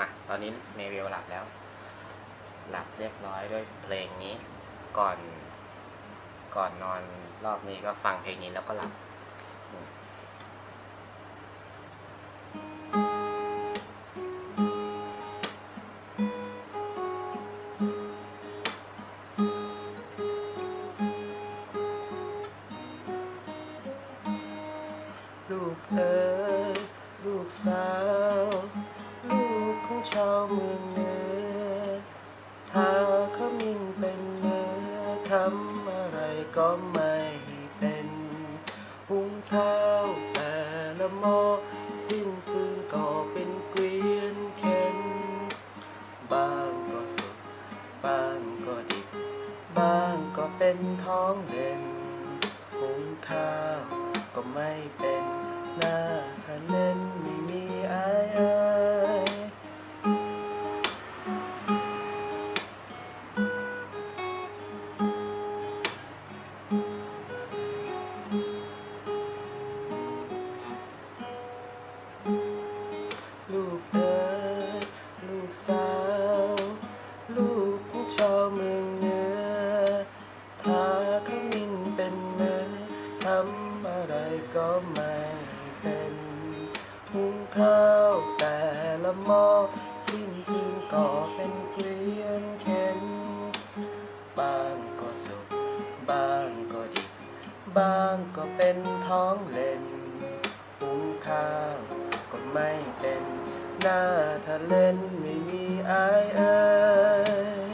มา ตอนนี้เมวิลหลับแล้ว หลับเรียบร้อยด้วยเพลงนี้ ก่อน ก่อนนอนรอบนี้ก็ฟังเพลงนี้แล้วก็หลับลูกเอ๋ยลูกสาว ก็ไม่เป็นหุงข้าวแต่ละหม้อสิ้นฟืนก็เป็นเกวียนเข็นบางก็สุกบ้างก็ดิบบางก็เป็นท้องเด่นหุงข้าวก็ไม่เป็นหน้า ถ้าเขามินเป็นเนื้อทำอะไรก็ไม่เป็นหุงข้าวแต่ละหม้อสิ้นคืนก็เป็นเกลียนเข็นบางก็สุกบางก็ดิบบางก็เป็นท้องเล่นหุงข้าวก็ไม่เป็นหน้าถ้าเล่นไม่มีอายเอ่ย